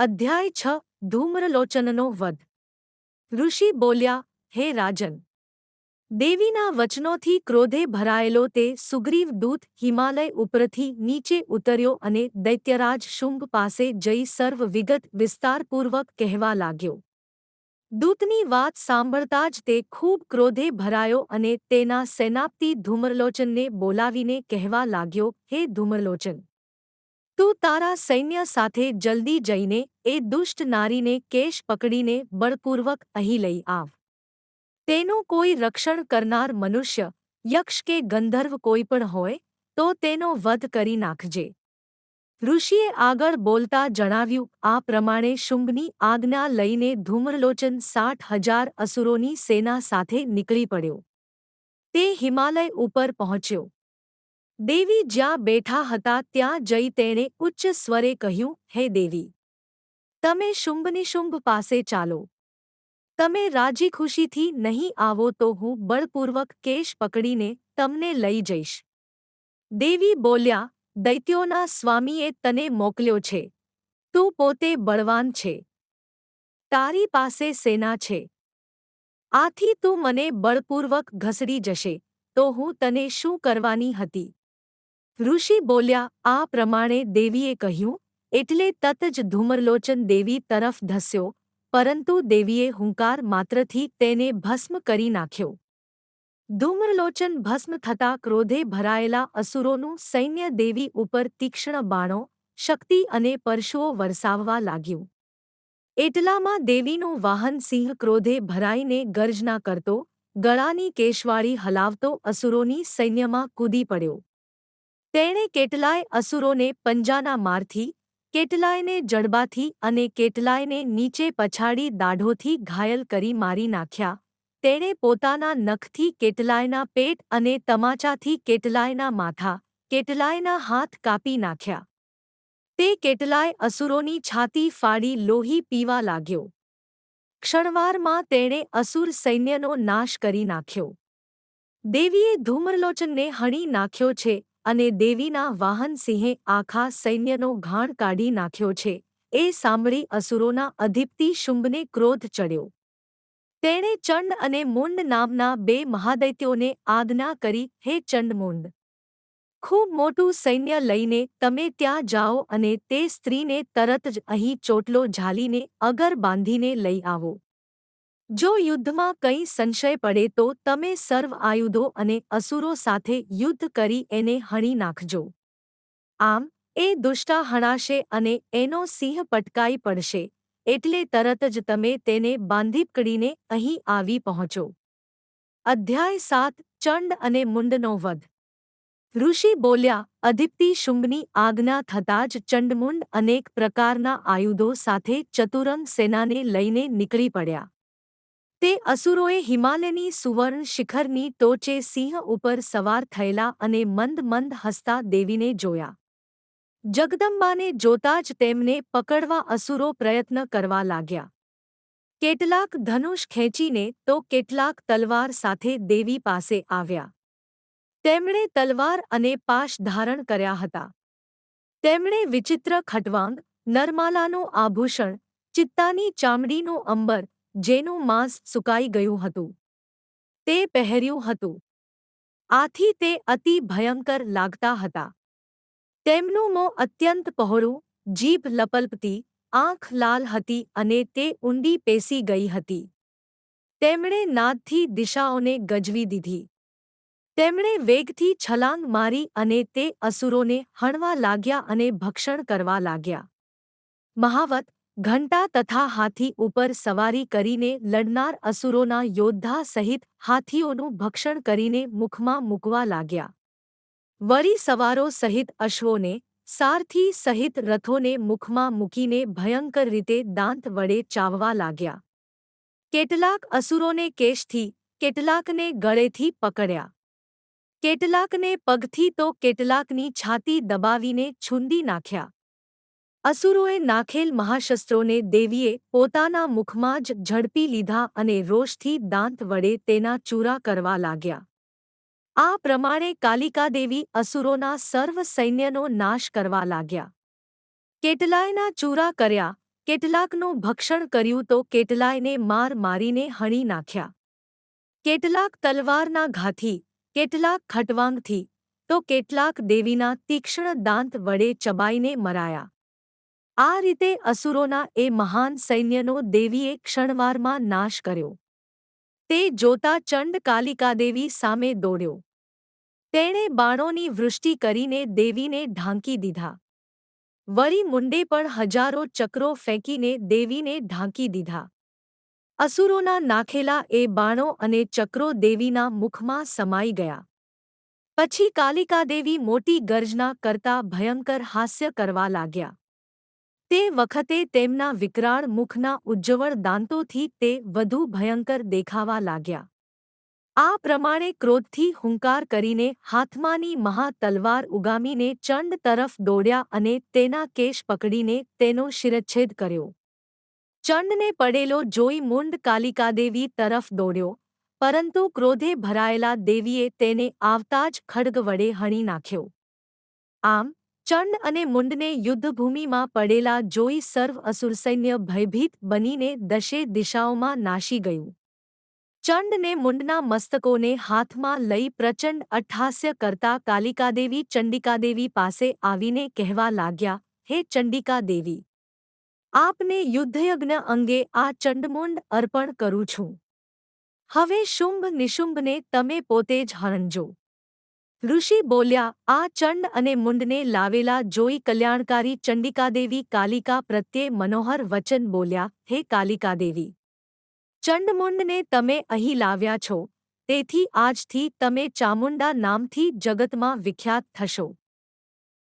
અધ્યાય છ, ધૂમ્રલોચનનો વધ. ઋષિ બોલ્યા, હે રાજન, દેવીના વચનોથી ક્રોધે ભરાયેલો તે સુગ્રીવ દૂત હિમાલય ઉપરથી નીચે ઉતર્યો અને દૈત્યરાજ શુંભ પાસે જઈ સર્વ વિગત વિસ્તારપૂર્વક કહેવા લાગ્યો. દૂતની વાત સાંભળતા જ તે ખૂબ ક્રોધે ભરાયો અને તેના સેનાપતિ ધૂમ્રલોચનને બોલાવીને કહેવા લાગ્યો, હે ધૂમ્રલોચન તું તારા સૈન્ય સાથે જલ્દી જઈને એ દુષ્ટ નારીને કેશ પકડીને બળપૂર્વક અહીં લઈ આવ. તેનું કોઈ રક્ષણ કરનાર મનુષ્ય, યક્ષ કે ગંધર્વ કોઈ પણ હોય, તો તેનો વધ કરી નાખજે. ઋષિએ આગળ બોલતા જણાવ્યું, આ પ્રમાણે શુંભની આજ્ઞા લઈને ધૂમ્રલોચન સાઠ હજાર અસુરોની સેના સાથે નીકળી પડ્યો. તે હિમાલય ઉપર પહોંચ્યો. દેવી જ્યાં બેઠા હતા ત્યાં જઈ તેણે ઉચ્ચ સ્વરે કહ્યું, હે દેવી, તમે શુંભનિશુંભ પાસે ચાલો. તમે રાજી ખુશીથી નહીં આવો તો હું બળપૂર્વક કેશ પકડીને તમને લઈ જઈશ. દેવી બોલ્યા, દૈત્યોના સ્વામીએ તને મોકલ્યો છે. તું પોતે બળવાન છે. તારી પાસે સેના છે. આથી તું મને બળપૂર્વક ઘસડી જશે, તો હું તને શું કરવાની હતી? ઋષિ બોલ્યા, આ પ્રમાણે દેવીએ કહ્યું, એટલે તત જ ધૂમરલોચન દેવી તરફ ધસ્યો, પરંતુ દેવીએ હુંકાર માત્રથી તેને ભસ્મ કરી નાખ્યો. ધૂમ્રલોચન ભસ્મ થતા ક્રોધે ભરાયેલા અસુરોનું સૈન્ય દેવી ઉપર તીક્ષ્ણ બાણો, શક્તિ અને પરશુઓ વરસાવવા લાગ્યું. એટલામાં દેવીનું વાહન સિંહ ક્રોધે ભરાઈને ગર્જના કરતો, ગળાની કેશવાળી હલાવતો અસુરોની સૈન્યમાં કૂદી પડ્યો. તેણે કેટલાય અસુરોને પંજાના મારથી, કેટલાયને જડબાથી અને કેટલાયને નીચે પછાડી દાઢોથી ઘાયલ કરી મારી નાખ્યા. તેણે પોતાના નખથી કેટલાયના પેટ અને તમાચાથી કેટલાયના માથા, કેટલાયના હાથ કાપી નાખ્યા. તે કેટલાય અસુરોની છાતી ફાડી લોહી પીવા લાગ્યો. ક્ષણવારમાં તેણે અસુર સૈન્યનો નાશ કરી નાખ્યો. દેવીએ ધૂમ્રલોચનને હણી નાખ્યો છે અને દેવીના વાહન સિંહે આખા સૈન્યનો ઘાણ કાઢી નાખ્યો છે. એ સાંભળી અસુરોના અધિપતિ શુંભને ક્રોધ ચડ્યો. તેણે ચંડ અને મુંડ નામના બે મહાદૈત્યોને આજ્ઞા કરી, હે ચંડમુંડ ખૂબ મોટું સૈન્ય લઈને તમે ત્યાં જાઓ અને તે સ્ત્રીને તરત જ અહીં ચોટલો ઝાલીને અગર બાંધીને લઈ આવો. જો યુદ્ધમાં કંઈ સંશય પડે તો તમે સર્વ આયુધો અને અસુરો સાથે યુદ્ધ કરી એને હણી નાખજો. આમ, એ દુષ્ટા હણાશે અને એનો સિંહ પટકાઈ પડશે, એટલે તરત જ તમે તેને બાંધી પકડીને અહીં આવી પહોંચો. અધ્યાય સાત, ચંડ અને મુંડનો વધ. ઋષિ બોલ્યા, અધિપ્તિ શુંભની આજ્ઞા થતાં જ ચંડમુંડ અનેક પ્રકારના આયુધો સાથે ચતુરંગ સેનાને લઈને નીકળી પડ્યા. તે અસુરોએ હિમાલયની સુવર્ણ શિખરની ટોચે સિંહ ઉપર સવાર થયેલા અને મંદ મંદ હસતા દેવીને જોયા. જગદંબાને જોતા જ તેમને પકડવા અસુરો પ્રયત્ન કરવા લાગ્યા. કેટલાક ધનુષ ખેંચીને તો કેટલાક તલવાર સાથે દેવી પાસે આવ્યા. તેમણે તલવાર અને પાશ ધારણ કર્યા હતા. તેમણે વિચિત્ર ખટવાંગ, નરમાલાનું આભૂષણ, ચિત્તાની ચામડીનું અંબર જેનું માંસ સુકાઈ ગયું હતું. તે પહેર્યું હતું. આથી તે અતિ ભયંકર લાગતા હતા. તેમનું મોં અત્યંત પહોળું, જીભ લપલપતી, આંખ લાલ હતી અને તે ઊંડી પેસી ગઈ હતી. તેમણે નાદથી દિશાઓને ગજવી દીધી. તેમણે વેગથી છલાંગ મારી અને તે અસુરોને હણવા લાગ્યા અને ભક્ષણ કરવા લાગ્યા. મહાવત ઘંટા તથા હાથી ઉપર સવારી કરીને લડનાર અસુરોના યોદ્ધા સહિત હાથીઓનું ભક્ષણ કરીને મુખમાં મૂકવા લાગ્યા વરી સવારો સહિત અશ્વોને સારથી સહિત રથોને મુખમાં મૂકીને ભયંકર રીતે દાંત વડે ચાવવા લાગ્યા કેટલાક અસુરોને કેશથી કેટલાકને ગળેથી પકડ્યા કેટલાકને પગથી તો કેટલાકની છાતી દબાવીને છૂંદી નાખ્યા અસુરોએ નાખેલ મહાશસ્ત્રોને દેવીએ પોતાના મુખમાં જ ઝડપી લીધા અને રોષથી દાંત વડે તેના ચૂરા કરવા લાગ્યા. આ પ્રમાણે કાલિકાદેવી અસુરોના સર્વ સૈન્યનો નાશ કરવા લાગ્યા. કેટલાયના ચૂરા કર્યા, કેટલાકનું ભક્ષણ કર્યું તો કેટલાયને માર મારીને હણી નાખ્યા. કેટલાક તલવારના ઘાથી, કેટલાક ખટવાંગથી તો કેટલાક દેવીના તીક્ષ્ણ દાંત વડે ચબાઈને મરાયા. આ રીતે અસુરોના એ મહાન સૈન્યનો દેવીએ ક્ષણવારમાં નાશ કર્યો. તે જોતા ચંડ કાલિકાદેવી સામે દોડ્યો. તેણે બાણોની વૃષ્ટિ કરીને દેવીને ઢાંકી દીધા. વરી મુંડે પણ હજારો ચક્રો ફેંકીને દેવીને ઢાંકી દીધા. અસુરોના નાખેલા એ બાણો અને ચક્રો દેવીના મુખમાં સમાઈ ગયા. પછી કાલિકાદેવી મોટી ગર્જના કરતા ભયંકર હાસ્ય કરવા લાગ્યા. તે વખતે તેમના વિકરાળ મુખના ઉજ્જવળ દાંતોથી તે વધુ ભયંકર દેખાવા લાગ્યા. આ પ્રમાણે ક્રોધથી હુંકાર કરીને હાથમાંની મહા તલવાર ઉગામીને ચંડ તરફ દોડ્યા અને તેના કેશ પકડીને તેનો શિરચ્છેદ કર્યો. ચંડને પડેલો જોઈ મુંડ કાલિકાદેવી તરફ દોડ્યો, પરંતુ ક્રોધે ભરાયેલા દેવીએ તેને આવતા જ ખડગ વડે હણી નાખ્યો. આમ ચંડ અને મુંડને યુદ્ધભૂમિમાં પડેલા જોઈ સર્વ અસુરસૈન્ય ભયભીત બનીને દશે દિશાઓમાં નાશી ગયું. ચંડને મુંડના મસ્તકોને હાથમાં લઈ પ્રચંડ અઠાસ્ય કરતા કાલિકાદેવી ચંડિકાદેવી પાસે આવીને કહેવા લાગ્યા, હે ચંડિકાદેવી! આપને યુદ્ધયજ્ઞ અંગે આ ચંડમુંડ અર્પણ કરું છું. હવે શુંભ નિશુંભને તમે પોતે જ હણજો ઋષિ બોલ્યા, આ ચંડ અને મુંડને લાવેલા જોઈ કલ્યાણકારી ચંડિકાદેવી કાલિકા પ્રત્યે મનોહર વચન બોલ્યા, હે કાલિકાદેવી ચંડમુંડને તમે અહીં લાવ્યા છો, તેથી આજથી તમે ચામુંડા નામથી જગતમાં વિખ્યાત થશો.